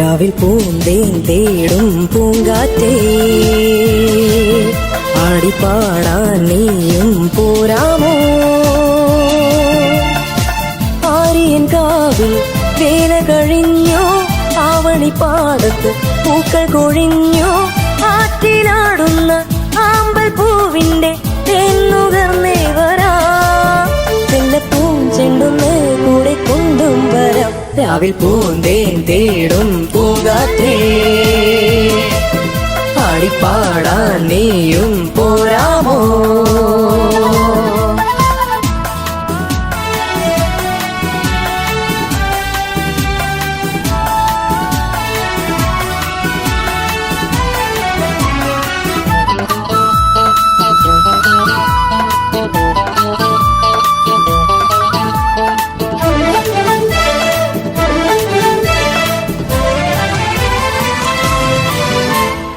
രാവിൽ പൂന്തേൻ തേടും പൂങ്കാറ്റേ. ആടിപ്പാടാൻ നീയും പോരാമോ? ആര്യൻ കാവിൽ വേല കഴിഞ്ഞോ? ആവണിപ്പാടത്ത് പൂക്കൾ കൊഴിഞ്ഞോ? ആറ്റിലാടുന്ന ആമ്പൽ പൂവിന്റെ அவில் பூந்தேன் தேடும் பூங்காற்றே அடிப்பாடா நீயும் போ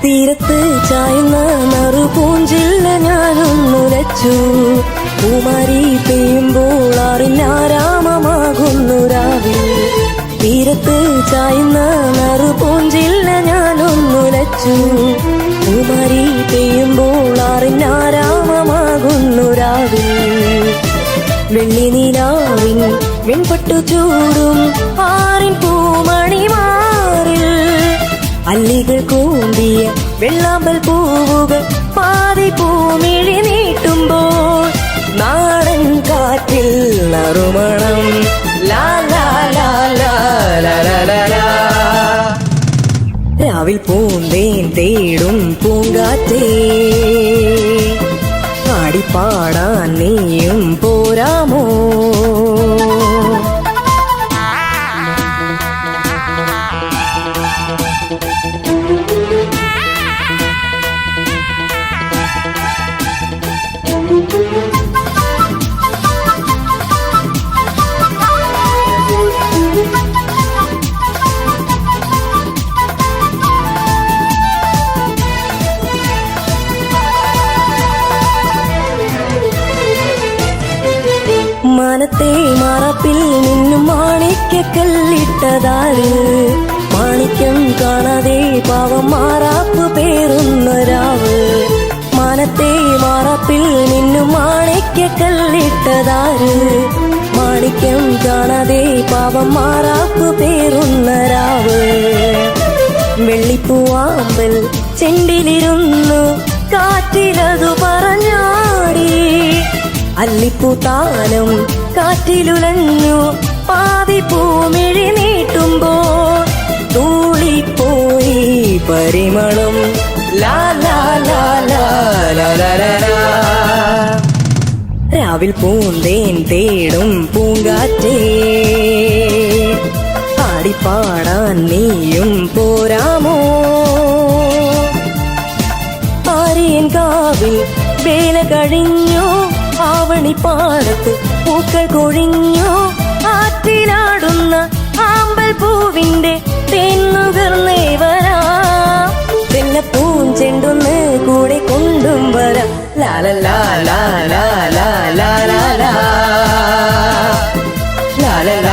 തീരത്ത് ചായുന്ന നറുപൂഞ്ചില്ല ഞാനൊന്നുലച്ചു പൂമാരി പെയ്യുമ്പോൾ അറിഞ്ഞാരാമമാകുന്നു രാവിൽ. തീരത്ത് ചായുന്ന നറുപൂഞ്ചില്ല ഞാനൊന്നുലച്ചു പൂമാരി പെയ്യുമ്പോൾ അറിഞ്ഞാരാമമാകുന്നു രാവിൽ. വെള്ളി നീലാവിൻ വെൺപട്ടു ചൂടും ആറിൻ പൂമണി മാറിൽ அல்லிகள் கூம்பிய வெள்ளாம்பல் பூவுகள் பாதை பூமிழி நீட்டும்போல் நாடன் காற்றில் அருமணம் ராவி பூந்தேன் தேடும் பூங்காத்தே. ஆடிப்பாடான் நீயும் போ മനത്തെ മറപ്പിൽ നിന്നും മാണിക്കല്ലിട്ടതാര് മാണിക്യം കാണാതെ പാവം മാറാപ്പ് പേറുന്ന രാവ് മാറപ്പിൽ നിന്നും മാണിക്കല്ലിട്ടതാര് മാണിക്യം കാണാതെ പാവം മാറാപ്പ് പേറുന്ന രാവ് വെള്ളിപ്പൂവാമ്പൽ ചെണ്ടിലിരുന്നു കാറ്റിലതു പറഞ്ഞാടി. അല്ലിപ്പൂത്താനം കാറ്റിലുലഞ്ഞു പാതി പൂമിഴി നീട്ടുമ്പോ തൂളിപ്പോയി പരിമളം. രാവിൽ പൂന്തേൻ തേടും പൂങ്കാറ്റേ. പാടിപ്പാടാൻ നീയും പോരാമോ? ആര്യൻ കാവിൽ വേല കഴിഞ്ഞു ആവണി പാടത്ത് പൂക്കൾ കൊഴിഞ്ഞോ ആറ്റിലാടുന്ന ആമ്പൽ പൂവിന്റെ തെന്നുകർന്നേ വരാ. വെള്ളപ്പൂം ചെണ്ടുന്ന് കൂടെ കൊണ്ടും വരാം. ലാലല്ലാ ലാലാ ലാലാ ലാ ലാ ലാ ലാ ലാലല്ലാ